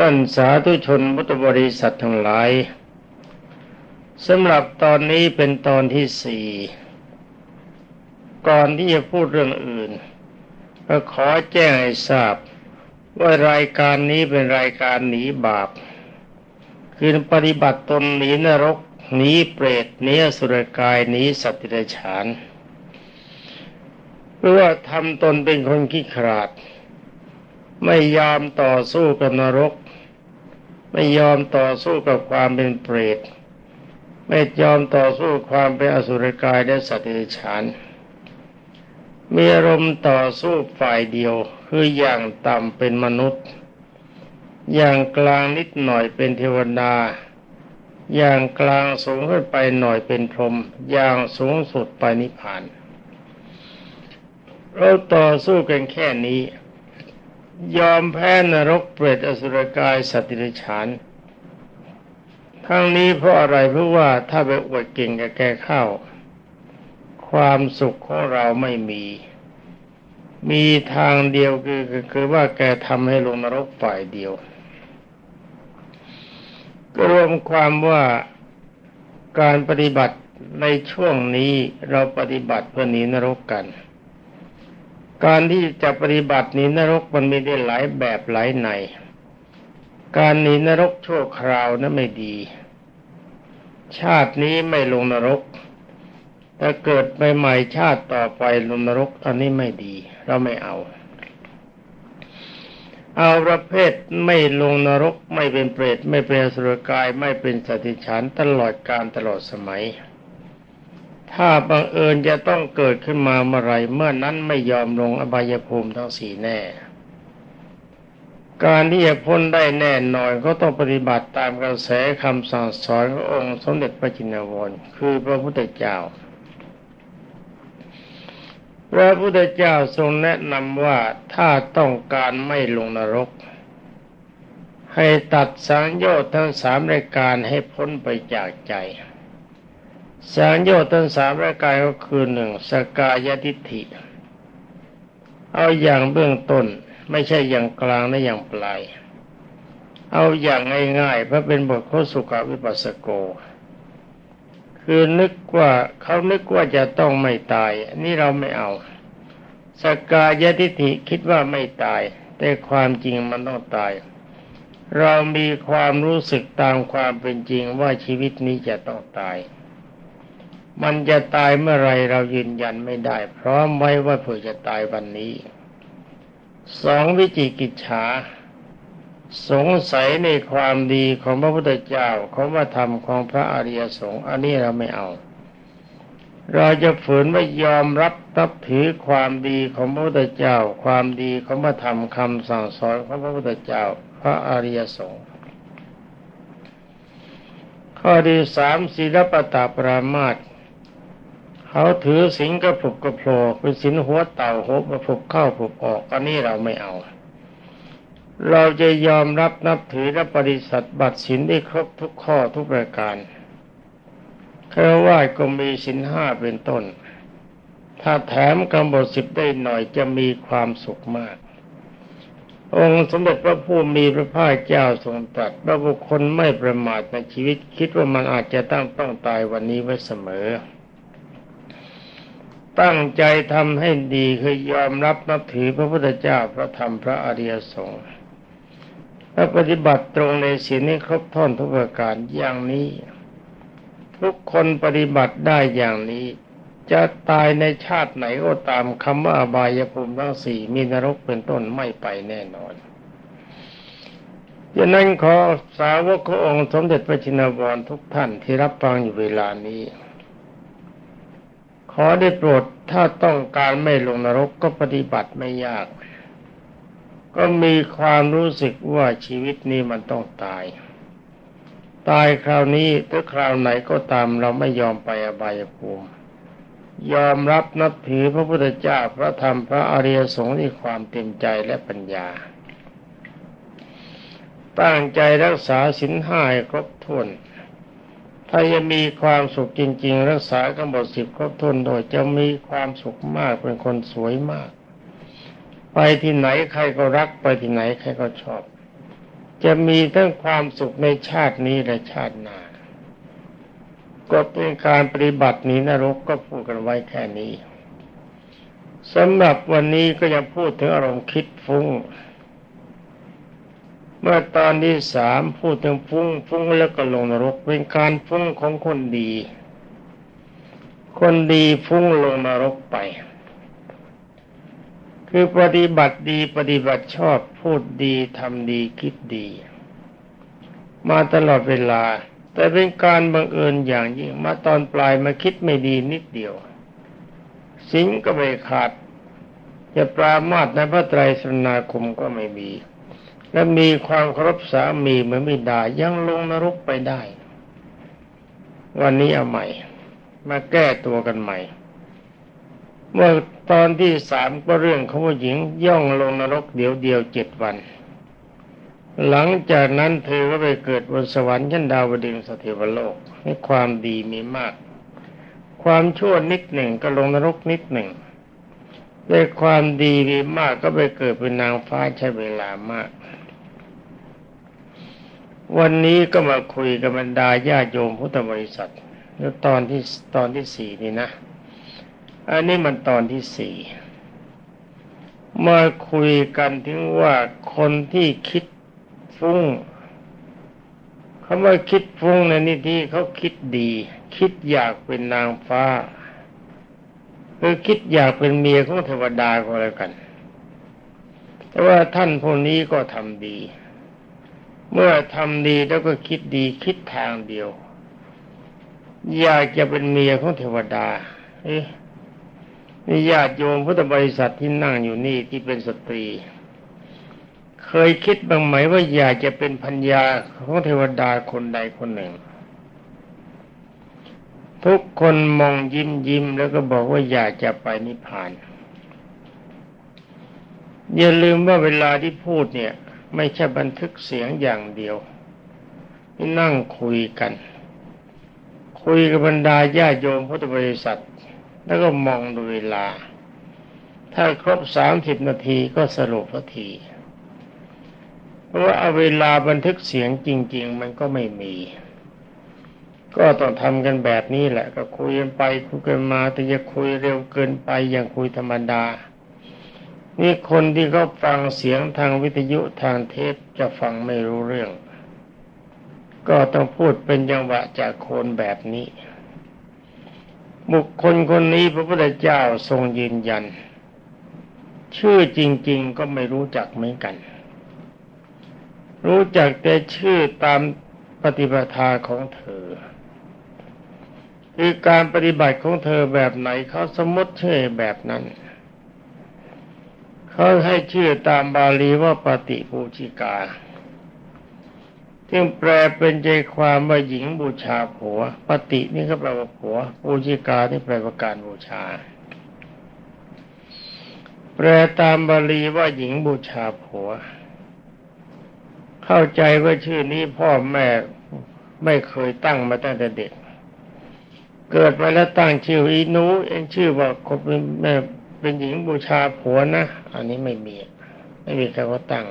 ท่านสาธุชนพุทธบริษัททั้งหลายสำหรับตอนนี้เป็นตอนที่สี่ก่อนที่จะพูดเรื่องอื่นก็ขอแจ้งให้ทราบ ว่ารายการนี้เป็นรายการหนีบาป คือปฏิบัติตนหนีนรกหนีเปรตหนีสุรกายหนีสัตว์เดรัจฉานเพื่อทำตนเป็นคนขี้ขลาด ไม่ยอมต่อสู้กับนรก ไม่ยอมต่อสู้กับความเป็นเปรต ไม่ยอมต่อสู้ความเป็นอสุรกายและสัตว์เดรัจฉาน มีอารมณ์ต่อสู้ฝ่ายเดียวคืออย่างต่ำเป็นมนุษย์ อย่างกลางนิดหน่อยเป็นเทวดา อย่างกลางสูงขึ้นไปหน่อยเป็นพรหมอย่างสูงสุดไปนิพพานเราต่อสู้กันแค่นี้ ยอมแพ้นรกเปรตอสุรกายสัตว์ดิฉาน ทั้งนี้เพราะอะไรเพราะว่าถ้าไปอวดเก่งกับแกเข้า ความสุขของเราไม่มี มีทางเดียวคือคือว่าแกทำให้ลงนรกฝ่ายเดียวก็รวมความว่าการปฏิบัติในช่วงนี้เราปฏิบัติเพื่อหนีนรกกัน การที่จะปฏิบัติหนีนรกมันมีได้หลายแบบหลายใน การหนีนรกชั่วคราวนั้นไม่ดี ชาตินี้ไม่ลงนรกถ้าเกิดใหม่ๆชาติต่อไปลงนรกอันนี้ไม่ดี เราไม่เอา เอาประเภทไม่ลงนรกไม่เป็นเปรต ไม่เป็นสุรกายไม่เป็นสติฉันตลอดการตลอดสมัย ถ้าบังเอิญจะต้องเกิดขึ้นมาเมื่อไรเมื่อนั้นไม่ยอมลงอบายภูมิทั้งสี่แน่ การที่จะพ้นได้แน่นอนก็ต้องปฏิบัติตามกระแสคำสั่งสอนขององค์สมเด็จพระจินวรคือพระพุทธเจ้าพระพุทธเจ้าทรงแนะนำว่าถ้าต้องการไม่ลงนรก ให้ตัดสังโยชน์ทั้งสามรายการให้พ้นไปจากใจ สังโยชน์ทั้งสามรายการก็คือหนึ่งสกายทิฏฐิ เอาอย่างเบื้องต้นไม่ใช่อย่างกลางและอย่างปลาย เอาอย่างง่ายๆเพราะเป็นบทโคสุกวิปัสสโก คือนึกว่าเขานึกว่าจะต้องไม่ตาย นี่เราไม่เอา สกายทิฏฐิคิดว่าไม่ตาย แต่ความจริงมันต้องตาย เรามีความรู้สึกตามความเป็นจริงว่าชีวิตนี้จะต้องตาย มันจะตายเมื่อไรเรายืนยันไม่ได้ พร้อมไว้ว่าเผื่อจะตายวันนี้สองวิจิกิจฉา สงสัยในความดีของพระพุทธเจ้าของพระธรรมของพระอริยสงฆ์อันนี้เราไม่เอา เราจะฝืนไม่ยอมรับนับถือความดีของพระพุทธเจ้า ความดีของพระธรรมคำสั่งสอนของพระพุทธเจ้า พระอริยสงฆ์ข้อที่สามศีลปตาปรามาต เขาถือสิงกระผุกกระโผล่เป็นสินหัวเต่าหัวกระผุกเข้าผุกออกอันนี้เราไม่เอา เราจะยอมรับนับถือและปฏิสัตบัตรสินได้ครบทุกข้อทุกประการแค่ว่าก็มีสินห้าเป็นต้น ถ้าแถมกำหนดสิบได้หน่อยจะมีความสุขมาก องค์สมเด็จพระผู้มีพระภาคเจ้าทรงตรัสว่าบุคคลไม่ประมาทในชีวิตคิดว่ามันอาจจะตั้งต้องตายวันนี้ไว้เสมอ ตั้งใจทำให้ดีคือยอมรับนับถือพระพุทธเจ้าพระธรรมพระอริยสงฆ์และปฏิบัติตรงในศีลนี้ครบถ้วนทุกประการอย่างนี้ ทุกคนปฏิบัติได้อย่างนี้ จะตายในชาติไหนก็ตามคำว่าอบายภูมิทั้งสี่มีนรกเป็นต้นไม่ไปแน่นอนดังนั้นขอสาวกขององค์สมเด็จพระจินวรทุกท่านที่รับฟังอยู่เวลานี้ อได้โปรดถ้าต้องการไม่ลงนรกก็ปฏิบัติไม่ยาก ก็มีความรู้สึกว่าชีวิตนี้มันต้องตาย ตายคราวนี้หรือคราวไหนก็ตามเราไม่ยอมไปอบายภูมิยอมรับนับถือพระพุทธเจ้าพระธรรมพระอริยสงฆ์ด้วยความเต็มใจและปัญญา ตั้งใจรักษาสินห้าครบถ้วน ถ้าจะมีความสุขจริง ๆ รักษากำหนดสิบครบถ้วนโดยจะมีความสุขมากเป็นคนสวยมาก ไปที่ไหนใครก็รักไปที่ไหนใครก็ชอบ จะมีทั้งความสุขในชาตินี้และชาติหน้าก็เป็นการปฏิบัตินีนรกก็พูดกันไว้แค่นี้สำหรับวันนี้ก็ยังพูดถึงอารมณ์คิดฟุ้ง เมื่อตอนที่สามพูดถึงฟุ้งฟุ้งแล้วก็ลงนรกเป็นการฟุ้งของคนดี คนดีฟุ้งลงนรกไป คือปฏิบัติดีปฏิบัติชอบพูดดีทำดีคิดดี มาตลอดเวลา แต่เป็นการบังเอิญอย่างยิ่งมาตอนปลายมาคิดไม่ดีนิดเดียวสิงก็ไม่ขาดจะปรามาสในพระไตรสรณาคมก็ไม่มี และมีความเคารพสามีเหมือนมิดายังลงนรกไปได้ วันนี้เอาใหม่ มาแก้ตัวกันใหม่ เมื่อตอนที่สามก็เรื่องของผู้หญิงย่องลงนรกเดียวเดียวเจ็ดวัน หลังจากนั้นเธอก็ไปเกิดบนสวรรค์ชั้นดาวดึงสถิวโลกให้ความดีมีมาก ความชั่วนิดหนึ่งก็ลงนรกนิดหนึ่งได้ความดีมีมากก็ไปเกิดเป็นนางฟ้าใช้เวลามาก วันนี้ก็มาคุยกับบรรดาญาโยมพุทธบริษัทแล้วตอนที่ตอนที่สี่นี่นะ อันนี้มันตอนที่สี่มาคุยกันถึงว่าคนที่คิดฟุ้งคำว่าคิดฟุ้งในนี่ที่เขาคิดดี คิดอยากเป็นนางฟ้าคือคิดอยากเป็นเมียของเทวดาก็แล้วกัน แต่ว่าท่านพวกนี้ก็ทำดี เมื่อทำดีแล้วก็คิดดีคิดทางเดียว อยากจะเป็นเมียของเทวดา เอ๊ะนี่ญาติโยมพุทธบริษัทที่นั่งอยู่นี่ที่เป็นสตรี เคยคิดบ้างไหมว่าอยากจะเป็นพัญญาของเทวดาคนใดคนหนึ่ง ทุกคนมองยิ้มยิ้มแล้วก็บอกว่าอยากจะไปนิพพานอย่าลืมว่าเวลาที่พูดเนี่ย ไม่ใช่บันทึกเสียงอย่างเดียวนั่งคุยกัน คุยกับบรรดาญาโยมพุทธบริษัท แล้วก็มองดูเวลา ถ้าครบสามสิบนาทีก็สรุปทันทีเพราะว่าเอาเวลาบันทึกเสียงจริง ๆ มันก็ไม่มี ก็ต้องทำกันแบบนี้แหละ ก็คุยกันไปคุยกันมาแต่จะคุยเร็วเกินไปอย่างคุยธรรมดา นี่คนที่เขาฟังเสียงทางวิทยุทางเทปจะฟังไม่รู้เรื่อง ก็ต้องพูดเป็นจังหวะจากโคนแบบนี้ บุคคลคนนี้พระพุทธเจ้าทรงยืนยัน ชื่อจริง ๆ ก็ไม่รู้จักเหมือนกัน รู้จักแต่ชื่อตามปฏิปทาของเธอคือการปฏิบัติของเธอแบบไหนเขาสมมติชื่อแบบนั้น เขาให้ชื่อตามบาลีว่าปฏิปูชิกาซึ่งแปลเป็นใจความว่าหญิงบูชาผัว ปฏินี่ก็แปลว่าผัวปูชิกาที่แปลว่าการบูชา แปลตามบาลีว่าหญิงบูชาผัว เข้าใจว่าชื่อนี้พ่อแม่ไม่เคยตั้งมาตั้งแต่เด็ก เกิดมาแล้วตั้งชื่ออีนูเองชื่อว่าคนเป็นแม่ เป็นหญิงบูชาผัวนะ อันนี้ไม่มี ไม่มีใครก็ตั้ง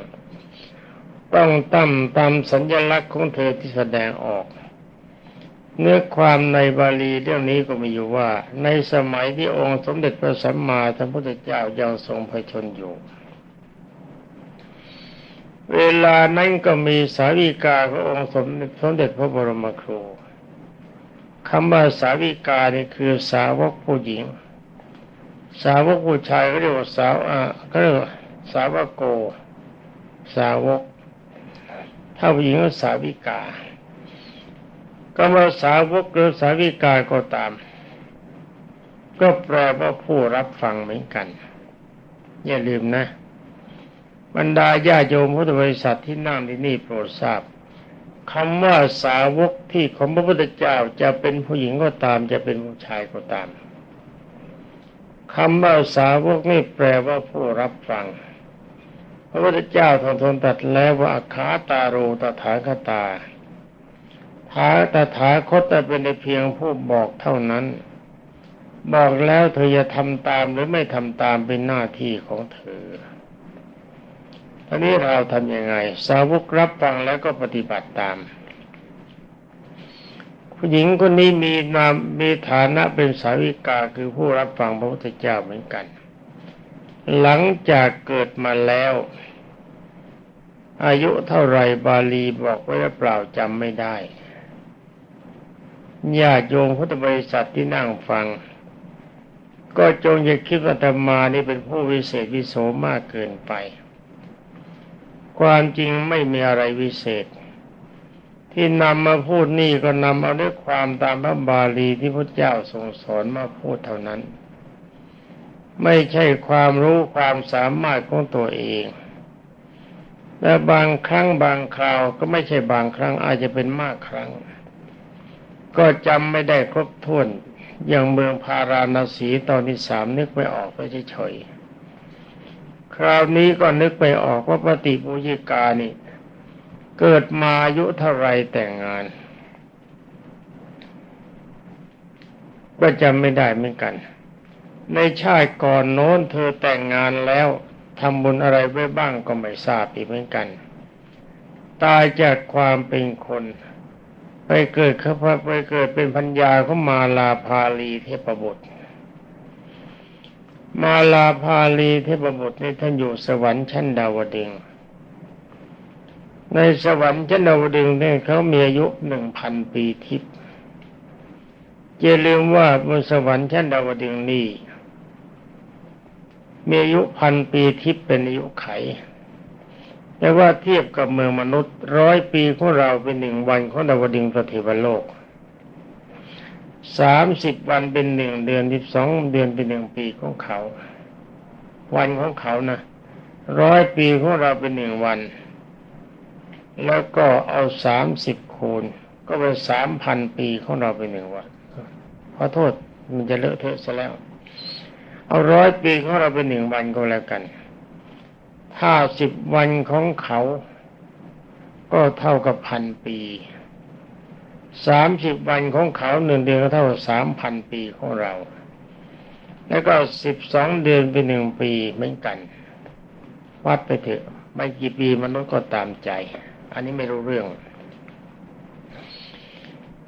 ต้องตั้มตามสัญลักษณ์ของเธอที่แสดงออก เนื้อความในบาลีเรื่องนี้ก็มีอยู่ว่า ในสมัยที่องค์สมเด็จพระสัมมาสัมพุทธเจ้ายังทรงพระชนอยู่ เวลานั้นก็มีสาวิกาขององค์สมเด็จพระบรมครูคำว่าสาวิกานี่คือสาวกผู้หญิง สาวกผู้ชายก็เรียกว่าสาวอ่าก็เรียกว่าสาวโก สาวก ถ้าผู้หญิงก็สาวิกา ก็ว่าสาวกหรือสาวิกาก็ตาม ก็แปลว่าผู้รับฟังเหมือนกัน อย่าลืมนะ บรรดาญาโยมพุทธบริษัทที่นั่งที่นี่โปรดทราบคำว่าสาวกที่ของพระพุทธเจ้าจะเป็นผู้หญิงก็ตาม จะเป็นผู้ชายก็ตาม คำว่าสาวกนี่แปลว่าผู้รับฟัง พระพุทธเจ้าทรงทนตัดแล้วว่าขาตาโรตถาคตาถาตถาคตแต่เป็นเพียงผู้บอกเท่านั้น บอกแล้วเธอจะทำตามหรือไม่ทำตามเป็นหน้าที่ของเธอตอนนี้เราทำยังไง สาวกรับฟังแล้วก็ปฏิบัติตาม ผู้หญิงคนนี้มีนามมีฐานะเป็นสาวิกาคือผู้รับฟังพระพุทธเจ้าเหมือนกัน หลังจากเกิดมาแล้ว อายุเท่าไรบาลีบอกไว้หรือเปล่าจำไม่ได้ญาติโยมพุทธบริษัทที่นั่งฟัง ก็จงอย่าคิดว่าธรรมานี่เป็นผู้วิเศษวิโสมากเกินไป ความจริงไม่มีอะไรวิเศษ ที่นำมาพูดนี่ก็นำเอาด้วยความตามพระบาลีที่พระเจ้าทรงสอนมาพูดเท่านั้น ไม่ใช่ความรู้ความสามารถของตัวเองและบางครั้งบางคราวก็ไม่ใช่บางครั้งอาจจะเป็นมากครั้ง ก็จำไม่ได้ครบถ้วนอย่างเมืองพาราณสีตอนที่สามนึกไม่ออกไปเฉยๆคราวนี้ก็นึกไปออกว่าปฏิปุยิกานี่ เกิดมาอายุเท่าไรแต่งงาน ก็จำไม่ได้เหมือนกัน ในชาติก่อนโน้นเธอแต่งงานแล้วทำบุญอะไรไว้บ้างก็ไม่ทราบอีกเหมือนกัน ตายจากความเป็นคน ไปเกิดเขาไปเกิดเป็นพัญญาเของมาลาภาลีเทพบุตร มาลาภาลีเทพบุตรนี่ท่านอยู่สวรรค์ชั้นดาวดึง ในสวรรค์ชั้นดาวดึงเนี่ยเขามีอายุหนึ่งพันปีทิพย์อย่าลืมว่าบนสวรรค์ชั้นดาวดึงนี่มีอายุพันปีทิพย์เป็นอายุไข แต่ว่าเทียบกับเมืองมนุษย์ร้อยปีของเราเป็นหนึ่งวันของดาวดึงสถิวโลกสามสิบวันเป็นหนึ่งเดือนสิบสองเดือนเป็นหนึ่งปีของเขา วันของเขานะร้อยปีของเราเป็นหนึ่งวัน แล้วก็เอาสามสิบคูณ ก็เป็นสามพันปีของเราเป็นหนึ่งวันขอโทษมันจะเลอะเทอะซะแล้ว เอาร้อยปีของเราเป็นหนึ่งวันก็แล้วกัน ถ้าสิบวันของเขา ก็เท่ากับพันปีสามสิบวันของเขาหนึ่งเดือนก็เท่าสามพันปีของเรา แล้วก็สิบสองเดือนเป็นหนึ่งปีเหมือนกัน วัดไปเถอะไม่กี่ปีมนุษย์ก็ตามใจ อันนี้ไม่รู้เรื่อง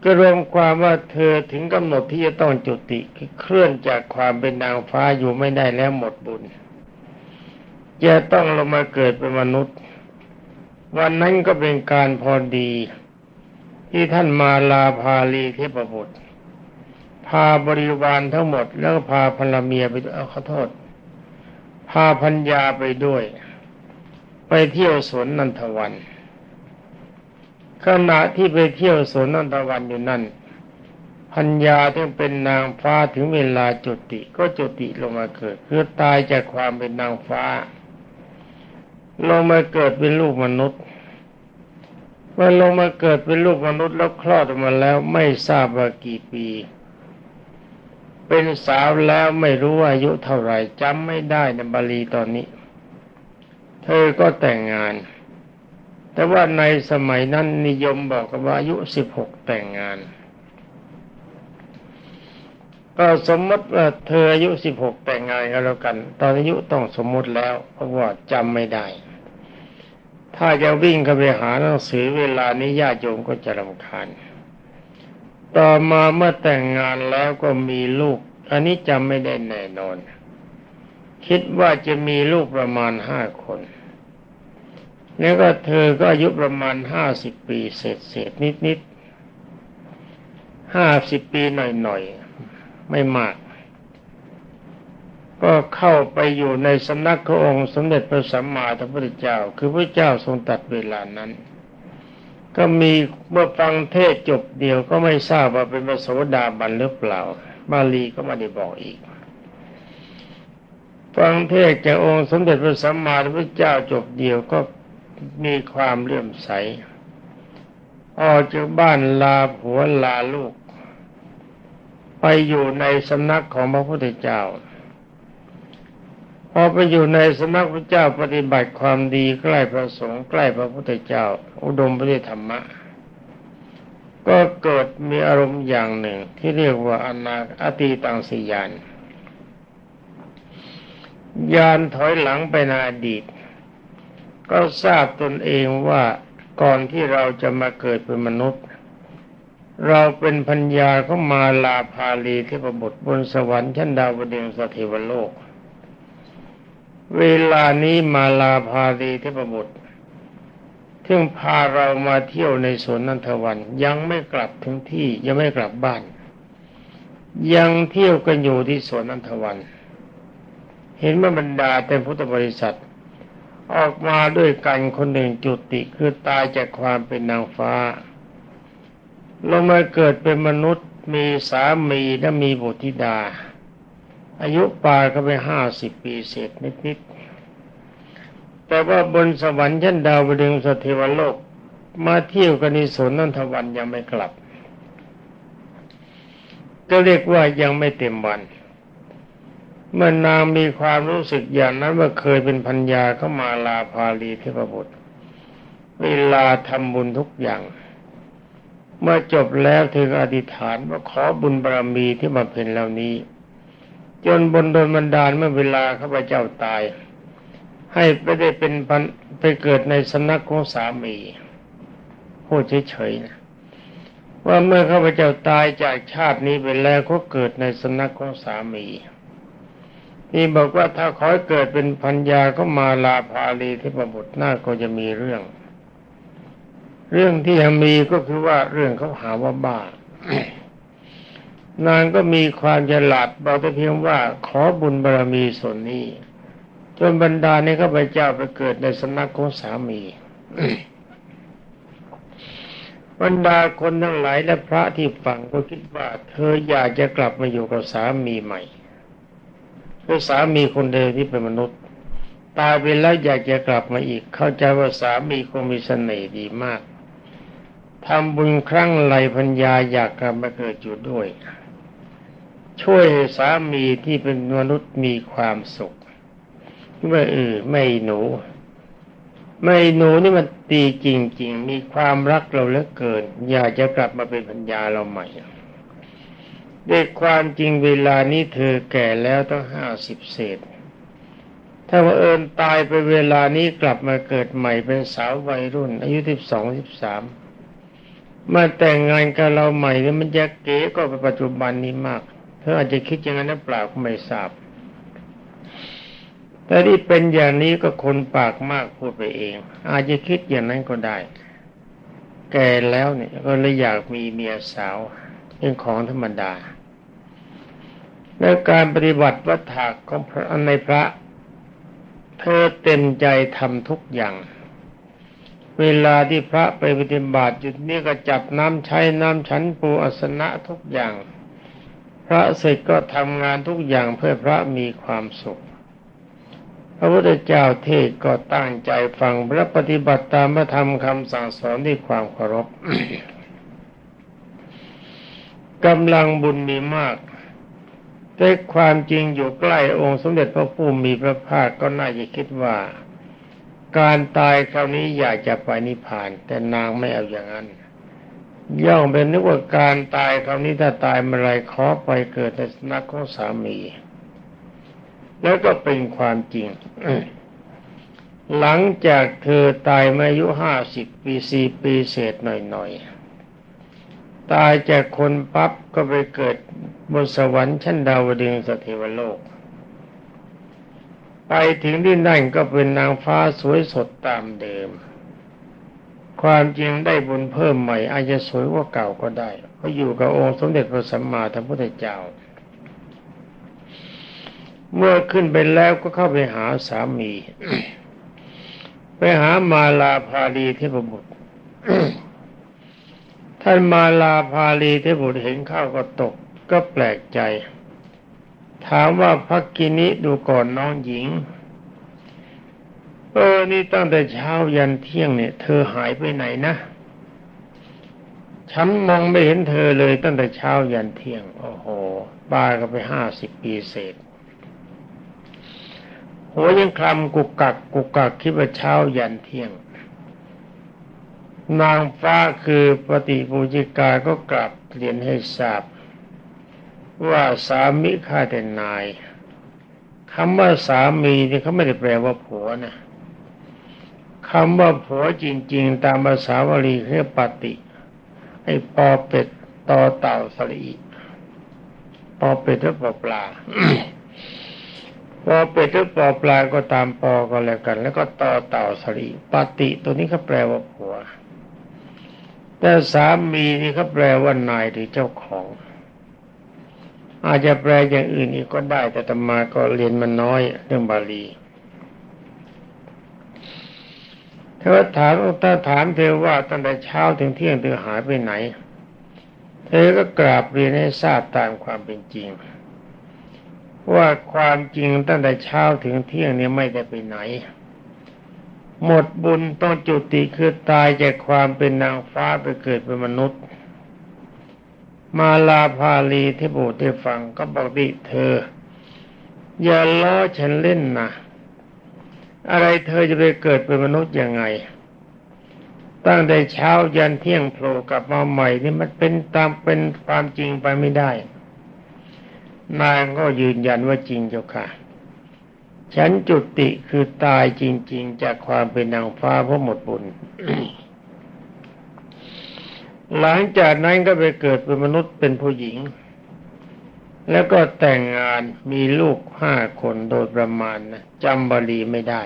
ก็รวมความว่าเธอถึงกำหนดที่จะต้องจุติเคลื่อนจากความเป็นนางฟ้าอยู่ไม่ได้แล้วหมดบุญ จะต้องลงมาเกิดเป็นมนุษย์ วันนั้นก็เป็นการพอดี ที่ท่านมาลาพาลีเทพบุตรพาบริวารทั้งหมด แล้วพาภรรเมียไปเอาขอโทษ พาพัญญาไปด้วย ไปเที่ยวสวนนันทวัน ขณะที่ไปเที่ยวสวนนันทวันอยู่นั่นพัญญาที่เป็นนางฟ้าถึงเวลาจุติก็จุติลงมาเกิดคือตายจากความเป็นนางฟ้า ลงมาเกิดเป็นลูกมนุษย์เมื่อลงมาเกิดเป็นลูกมนุษย์แล้วคลอดออกมาแล้วไม่ทราบว่ากี่ปี เป็นสาวแล้วไม่รู้อายุเท่าไหร่จำไม่ได้ในบาลีตอนนี้ เธอก็แต่งงาน แต่ว่าในสมัยนั้นนิยมบอกกันว่าอายุสิบหกแต่งงาน ก็สมมติว่าเธออายุสิบหกแต่งงานกันแล้วกัน ตอนอายุต้องสมมติแล้วเพราะว่าจำไม่ได้ ถ้าจะวิ่งเข้าไปหาหนังสือเวลานี้ญาติโยมก็จะรำคาญต่อมาเมื่อแต่งงานแล้วก็มีลูก อันนี้จำไม่ได้แน่นอน คิดว่าจะมีลูกประมาณห้าคน แล้วก็เธอก็อายุประมาณห้าสิบปีเศษเศษนิดนิดห้าสิบปีหน่อยหน่อยไม่มาก ก็เข้าไปอยู่ในสำนักขององค์สมเด็จพระสัมมาสัมพุทธเจ้า คือพระเจ้าทรงตัดเวลานั้น ก็มีเมื่อฟังเทศจบเดียวก็ไม่ทราบว่าเป็นพระโสดาบันหรือเปล่า บาลีก็ไม่ได้บอกอีกฟังเทศจากองค์สมเด็จพระสัมมาสัมพุทธเจ้าจบเดียวก็ มีความเลื่อมใส ออกจากบ้านลาผัวลาลูก ไปอยู่ในสำนักของพระพุทธเจ้า พอไปอยู่ในสำนักพระเจ้าปฏิบัติความดีใกล้พระสงฆ์ใกล้พระพุทธเจ้า อุดมไปด้วยธรรมะ ก็เกิดมีอารมณ์อย่างหนึ่งที่เรียกว่าอนาอตีตังสยานยานถอยหลังไปในอดีต ก็ทราบตนเองว่าก่อนที่เราจะมาเกิดเป็นมนุษย์ เราเป็นพัญญาของมาลาภาลีเทพบุตรบนสวรรค์ชั้นดาวดึงสถิวโลก เวลานี้มาลาภาลีเทพบุตรที่งพาเรามาเที่ยวในสวนนันทวัน ยังไม่กลับถึงที่ยังไม่กลับบ้าน ยังเที่ยวกันอยู่ที่สวนนันทวัน เห็นว่าบรรดาเต็มพุทธบริษัท ออกมาด้วยกันคนหนึ่งจุติคือตายจากความเป็นนางฟ้า ลงมาเกิดเป็นมนุษย์มีสามีและมีบุตรธิดา อายุป่าก็ไปห้าสิบปีเศษนิดๆแต่ว่าบนสวรรค์ชั้นดาวดึงสเทวโลก มาเที่ยวกันในสวนนันทวันยังไม่กลับ ก็เรียกว่ายังไม่เต็มวัน เมื่อนางมีความรู้สึกอย่างนั้นว่าเคยเป็นพัญญาเข้ามาลาภาลีเทพบุตรเวลาทำบุญทุกอย่าง เมื่อจบแล้วเธออธิษฐานว่าขอบุญบารมีที่มาเป็นเหล่านี้ จนบนโดนบันดาลเมื่อเวลาข้าพเจ้าตาย ให้ไปได้เป็นพันไปเกิดในสำนักของสามีพูดเฉยๆนะว่าเมื่อข้าพเจ้าตายจากชาตินี้ไปแล้วก็เกิดในสำนักของสามี นี่บอกว่าถ้าขอเกิดเป็นพัญญาก็มาลาภาลีที่ประบุตรหน้าก็จะมีเรื่อง เรื่องที่ยังมีก็คือว่าเรื่องเขาหาว่าบ้านางก็มีความฉลาดบอกแต่เพียงว่าขอบุญบารรมีส่วนนี้ จนบรรดานี้ข้าพเจ้าไปเกิดในสำนักของสามีบรรดาคนทั้งหลายและพระที่ฟังก็คิดว่า เธออยากจะกลับมาอยู่กับสามีใหม่ คือสามีคนเดิมที่เป็นมนุษย์ ตายไปแล้วอยากจะกลับมาอีก เข้าใจว่าสามีคงมีเสน่ห์ดีมากทำบุญครั้งไรพัญญาอยากกลับมาเกิดอยู่ด้วย ช่วยสามีที่เป็นมนุษย์มีความสุขว่าเออไม่หนู ไม่หนูนี่มันดีจริง ๆ มีความรักเราเหลือเกิน อยากจะกลับมาเป็นพัญญาเราใหม่ ด้วยความจริงเวลานี้เธอแก่แล้วตั้งห้าสิบเศษ ถ้าว่าเอิญตายไปเวลานี้กลับมาเกิดใหม่เป็นสาววัยรุ่น อายุสิบสองสิบสามมาแต่งงานกับเราใหม่เนี่ยมันจะเก๋ก็ไปปัจจุบันนี้มาก เธออาจจะคิดอย่างนั้นหรือเปล่าก็ไม่ทราบ แต่ที่เป็นอย่างนี้ก็คนปากมากพูดไปเอง อาจจะคิดอย่างนั้นก็ได้ แก่แล้วเนี่ยก็เลยอยากมีเมียสาว เป็นของธรรมดา และการปฏิบัติวัฏถากของพระในพระ เธอเต็มใจทำทุกอย่าง เวลาที่พระไปปฏิบัติจุดนี้ก็จับน้ำใช้น้ำฉันปูอัสนะทุกอย่าง พระเสร็จก็ทำงานทุกอย่างเพื่อพระมีความสุขพระพุทธเจ้าเทศก็ตั้งใจฟังพระปฏิบัติตามพระธรรมคำสั่งสอนด้วยความเคารพ กำลังบุญมีมาก แต่ความจริงอยู่ใกล้องค์สมเด็จพระผู้มีพระภาคก็น่าจะคิดว่า การตายคราวนี้อยากจะไปนิพพาน แต่นางไม่เอาอย่างนั้น ย่อมเป็นนึกว่าการตายคราวนี้ถ้าตายเมื่อไรขอไปเกิดในสนักของสามี แล้วก็เป็นความจริงหลังจากเธอตายมาอายุห้าสิบปีสี่ปีเศษหน่อยๆ ตายจากคนปั๊บก็ไปเกิดบนสวรรค์ชั้นดาวดึงสเทวโลก ไปถึงที่นั่นก็เป็นนางฟ้าสวยสดตามเดิม ความจริงได้บุญเพิ่มใหม่ อาจจะสวยกว่าเก่าก็ได้เพราะอยู่กับองค์สมเด็จพระสัมมาสัมพุทธเจ้า เมื่อขึ้นไปแล้วก็เข้าไปหาสามี ไปหามาลาภาลีเทพบุตร ท่านมาลาภาลีเทพบุตรเห็นข้าวก็ตกก็แปลกใจ ถามว่าพักกินิดูก่อนน้องหญิง เออ นี่ตั้งแต่เช้ายันเที่ยงเนี่ย เธอหายไปไหนนะ ฉันมองไม่เห็นเธอเลยตั้งแต่เช้ายันเที่ยง โอ้โหป้าก็ไปห้าสิบปีเศษหัวยังคลำกุกกักกุกกักคิดว่าเช้ายันเที่ยง นางฟ้าคือปฏิปูจิกาก็กลับเรียนให้ทราบ ว่าสามีข้าแต่นายคำว่าสามีนี่เขาไม่ได้แปลว่าผัวนะคำว่าผัวจริง ๆ ตามภาษาวลีเรียกปฏิไอ้ปอเป็ดตอเต่าสลีปอเป็ดหรือปอปลาปอเป็ดหรือปอปลาก็ตามปอก็แล้วกัน แล้วก็ตอเต่าสลีปฏิตัวนี้เขาแปลว่าผัว แต่สามีนี่เขาแปลว่านายหรือเจ้าของ อาจจะแปลอย่างอื่นอีกก็ได้ แต่ตมาก็เรียนมันน้อยเรื่องบาลีเธอถามถ้าถามเธอว่าตั้งแต่เช้าถึงเที่ยงเธอหายไปไหน เธอก็กราบเรียนให้ทราบตามความเป็นจริง ว่าความจริงตั้งแต่เช้าถึงเที่ยงนี้ไม่ได้ไปไหน หมดบุญต้องจุติคือตายจากความเป็นนางฟ้าไปเกิดเป็นมนุษย์ มาลาภาลีที่บูที่ฟังก็บอกดิเธอ อย่าล้อฉันเล่นนะอะไรเธอจะไปเกิดเป็นมนุษย์ยังไง ตั้งแต่เช้ายันเที่ยงโผล่กลับมาใหม่นี่มันเป็นตามเป็นความจริงไปไม่ได้นางก็ยืนยันว่าจริงเจ้าค่ะ ฉันจุติคือตายจริง ๆ จากความเป็นนางฟ้าเพราะหมดบุญ หลังจากนั้นก็ไปเกิดเป็นมนุษย์เป็นผู้หญิง แล้วก็แต่งงานมีลูกห้าคนโดยประมาณนะจำบาลีไม่ได้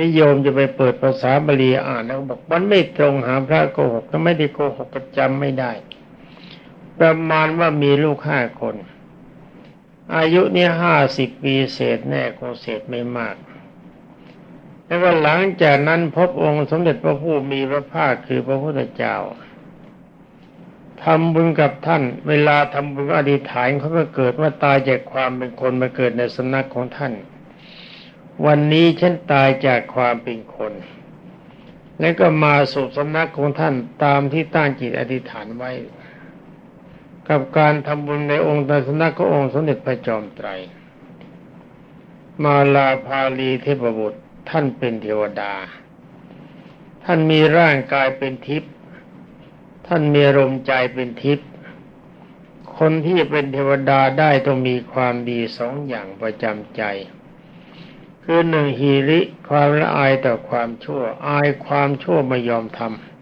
นิยมจะไปเปิดภาษาบาลีอ่านแล้วบอกมันไม่ตรงหาพระโกหกถ้าไม่ได้โกหกก็จำไม่ได้ ประมาณว่ามีลูกห้าคน อายุนี่ห้าสิบปีเศษแน่คงเศษไม่มากแล้วก็หลังจากนั้นพบองค์สมเด็จพระผู้มีพระภาคคือพระพุทธเจ้าทำบุญกับท่าน เวลาทำบุญอธิษฐานเขาก็เกิดว่าตายจากความเป็นคนมาเกิดในสำนักของท่าน วันนี้ฉันตายจากความเป็นคน แล้วก็มาสู่สำนักของท่านตามที่ตั้งจิตอธิษฐานไว้ กับการทำบุญในองค์ตสนักขององค์สมเด็จพระจอมไตร มาลาภาลีเทพบุตรท่านเป็นเทวดา ท่านมีร่างกายเป็นทิพย์ท่านมีอารมใจเป็นทิพย์คนที่เป็นเทวดาได้ต้องมีความดีสองอย่างประจำใจ คือหนึ่งฮีริความละอายต่อความชั่ว อายความชั่วไม่ยอมทำ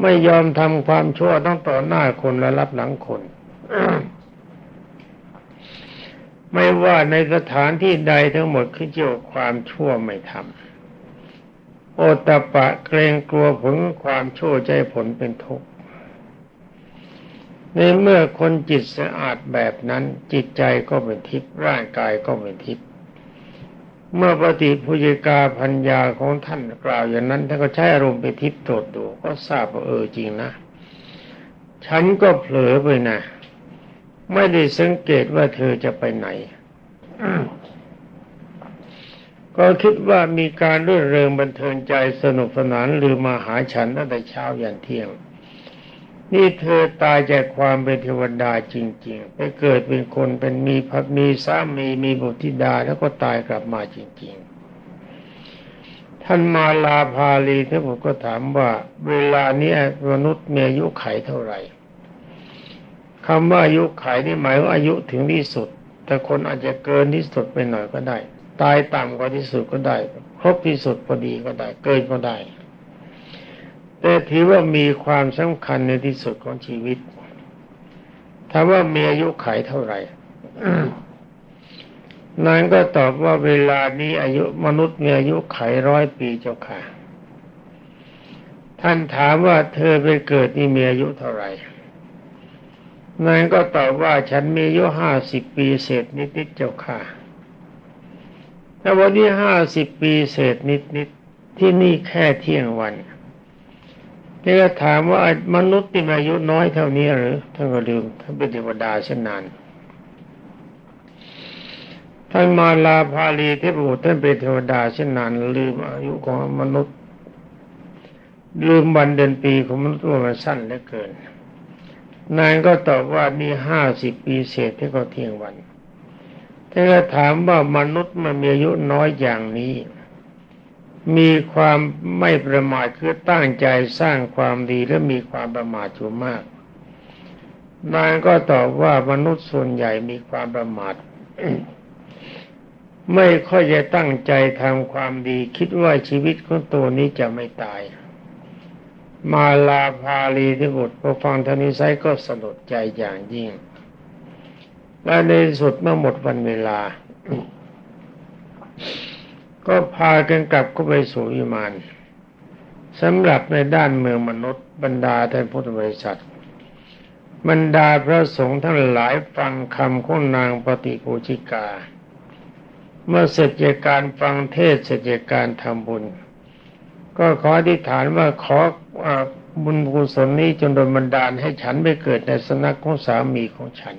ไม่ยอมทำความชั่วต้องต่อหน้าคนและรับหลังคนไม่ว่าในสถานที่ใดทั้งหมดขึ้นเกี่ยวความชั่วไม่ทำโอตปะเกรงกลัวผลความชั่วใจผลเป็นทุกข์ในเมื่อคนจิตสะอาดแบบนั้นจิตใจก็เป็นทิพย์ร่างกายก็เป็นทิพย์ เมื่อปฏิพุจิกาพัญญาของท่านกล่าวอย่างนั้นท่านก็ใช้อารมณ์ไปทิพตรวจดูก็ทราบว่าเออจริงนะ ฉันก็เผลอไปนะ ไม่ได้สังเกตว่าเธอจะไปไหน ก็คิดว่ามีการรื่นเริงบันเทิงใจสนุกสนานลืมมาหาฉันตั้งแต่เช้ายันเที่ยง นี่เธอตายจากความเป็นเทวดาจริง ๆ ไปเกิดเป็นคนเป็นมีพักมีสามีมีบุตรธิดาแล้วก็ตายกลับมาจริง ๆ ท่านมาลาภาลีท่านผมก็ถามว่า เวลานี้มนุษย์มีอายุไขเท่าไหร่คำว่าอายุไขนี่หมายว่าอายุถึงที่สุด แต่คนอาจจะเกินที่สุดไปหน่อยก็ได้ ตายต่ำกว่าที่สุดก็ได้ ครบที่สุดพอดีก็ได้ เกินก็ได้ แต่ถือว่ามีความสำคัญในที่สุดของชีวิตถามว่ามีอายุไขเท่าไหร่นางก็ตอบว่าเวลานี้อายุมนุษย์มีอายุไขร้อยปีเจ้าค่ะ ท่านถามว่าเธอไปเกิดนี่มีอายุเท่าไหร่นางก็ตอบว่าฉันมีอายุห้าสิบปีเศษนิดๆเจ้าค่ะแต่วันนี้ห้าสิบปีเศษนิดนิดที่นี่แค่เที่ยงวัน นี่ก็ถามว่ามนุษย์ที่อายุน้อยเท่านี้หรือท่านก็ลืมท่านเป็นเทวดาเช่นนั้นท่านมาลาภาลีเทพบุตรท่านเป็นเทวดาเช่นนั้นลืมอายุของมนุษย์ ลืมวันเดือนปีของมนุษย์ว่ามันสั้นเหลือเกิน นายก็ตอบว่านี่ห้าสิบปีเศษที่ก็เที่ยงวันถ้านก็ถามว่ามนุษย์มันมีอายุน้อยอย่างนี้ มีความไม่ประมาทคือตั้งใจสร้างความดีและมีความประมาทอยู่มากนางก็ตอบว่ามนุษย์ส่วนใหญ่มีความประมาทไม่ค่อยจะตั้งใจทำความดี คิดว่าชีวิตของตัวนี้จะไม่ตาย มาลาภาลีที่บุตรพอฟังทานี้ไซก็สลดใจอย่างยิ่ง และในสุดเมื่อหมดวันเวลา ก็พากันกลับเข้าไปสู่วิมานสำหรับในด้านเมืองมนุษย์บรรดาท่านพุทธบริษัท บรรดาพระสงฆ์ทั้งหลายฟังคำของนางปฏิปูชิกา เมื่อเสร็จจากการฟังเทศเสร็จจากการทำบุญ ก็ขออธิษฐานว่าขอบุญกุศลนี้จนโดนบันดาลให้ฉันไปเกิดในสนักของสามีของฉัน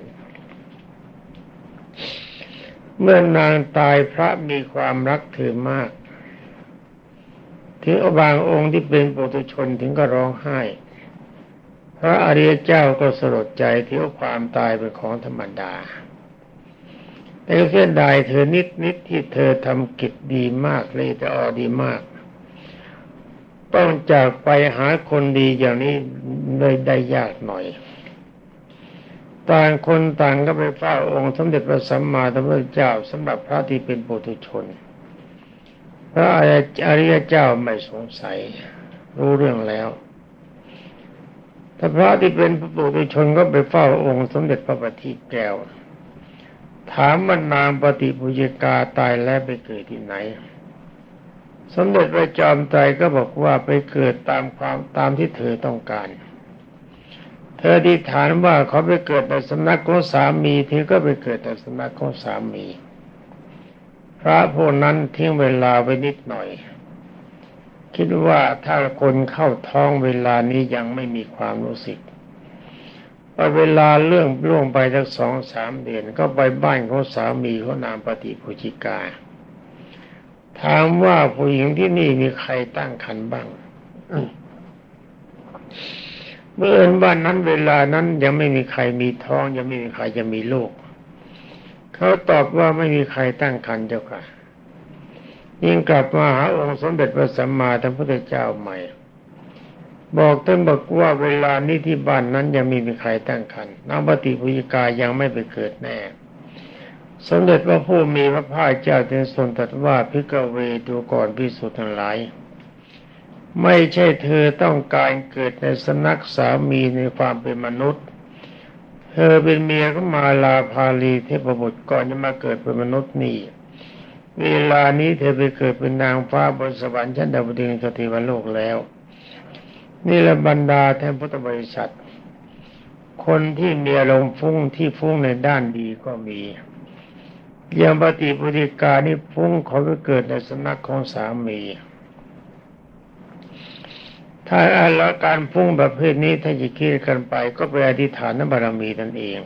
เมื่อนางตายพระมีความรักถือมากถึงบางองค์ที่เป็นปุถุชนถึงก็ร้องไห้ พระอริยเจ้าก็สลดใจที่ว่าความตายเป็นของธรรมดา แต่เสียดายเธอนิดนิดที่เธอทำกิจดีมากเลยแต่ออดีมาก ต้องจากไปหาคนดีอย่างนี้เลยได้ยากหน่อย ต่างคนต่างก็ไปเฝ้าองค์สมเด็จพระสัมมาสัมพุทธเจ้าสำหรับพระที่เป็นปุถุชน พระอริยเจ้าไม่สงสัย รู้เรื่องแล้วถ้าพระที่เป็นปุถุชนก็ไปเฝ้าองค์สมเด็จพระบัณฑิตแก้ว ถามว่านางปฏิปุจิกาตายแล้วไปเกิดที่ไหน สมเด็จพระจอมไตรก็บอกว่าไปเกิดตามความตามที่เธอต้องการ ธอที่ฐานว่าเขาไปเกิดในสำนักของสามีเธอก็ไปเกิดในสำนักของสามี พระพวกนั้นทิ้งเวลาไว้นิดหน่อย คิดว่าถ้าคนเข้าท้องเวลานี้ยังไม่มีความรู้สึกพอเวลาเรื่องล่วงไปสักสองสามเดือนก็ไปบ้านของสามีเขานามปฏิภูจิกา ถามว่าผู้หญิงที่นี่มีใครตั้งครรภ์บ้าง เมื่อเอินบ้านนั้นเวลานั้นยังไม่มีใครมีท้อง ยังไม่มีใครจะมีลูกเขาตอบว่าไม่มีใครตั้งครรภ์เจ้าค่ะ ยิ่งกลับมาหาองค์สมเด็จพระสัมมาสัมพุทธเจ้าใหม่ บอกท่านบอกว่าเวลานี้ที่บ้านนั้นยังไม่มีใครตั้งครรภ์นางปฏิภูยิกายังไม่ไปเกิดแน่ สมเด็จพระผู้มีพระภาคเจ้าจึงทรงตรัสว่าพิกเวดูก่อนพิสุทธิ์ทั้งหลาย ไม่ใช่เธอต้องการเกิดในสนักสามีในความเป็นมนุษย์ เธอเป็นเมียของมาลาภาลีเทพบุตรก่อนจะมาเกิดเป็นมนุษย์นี่ เวลานี้เธอไปเกิดเป็นนางฟ้าบนสวรรค์ชั้นดาวดึงสติวันโลกแล้ว นี่ละบรรดาแทนพุทธบริษัท คนที่มีอารมณ์ฟุ้งที่ฟุ้งในด้านดีก็มีอย่างปฏิปฏิกานี่ฟุ้งเขาไปเกิดในสนักของสามี ถ้าอาละการฟุ้งประเภทนี้ถ้าจะคิดกันไป ก็ไปอธิษฐานบารมีนั่นเอง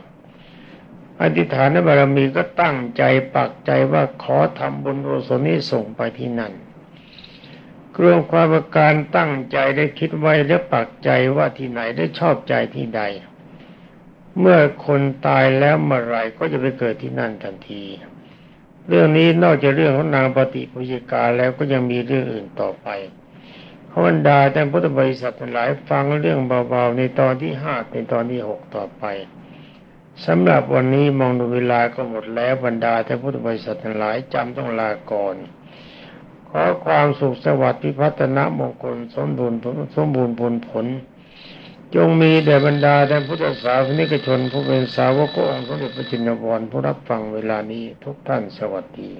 อธิษฐานบารมีก็ตั้งใจปักใจว่าขอทำบุญกุศลนี้ส่งไปที่นั่นรวมความประการตั้งใจได้คิดไว้และปักใจว่าที่ไหนได้ชอบใจที่ใด เมื่อคนตายแล้วเมื่อไรก็จะไปเกิดที่นั่นทันที เรื่องนี้นอกจากเรื่องของนางปฏิปุจิกาแล้วก็ยังมีเรื่องอื่นต่อไป ขบรรดาแต่พุทธบริษัทหลายฟังเรื่องเบาๆ ในตอนที่ห้าเป็นตอนที่หกต่อไปสำหรับวันนี้มองดูเวลาก็หมดแล้วบรรดาแต่พุทธบริษัทหลายจำต้องลาก่อนขอความสุขสวัสดิ์พิพัฒนมงคลสมบูรณ์สมบูรณ์ผลผล จงมีแด่บรรดาแต่พุทธศาสนิกชนผู้เป็นสาวกองค์สมเด็จพระจินวรผู้รับฟังเวลานี้ทุกท่านสวัสดี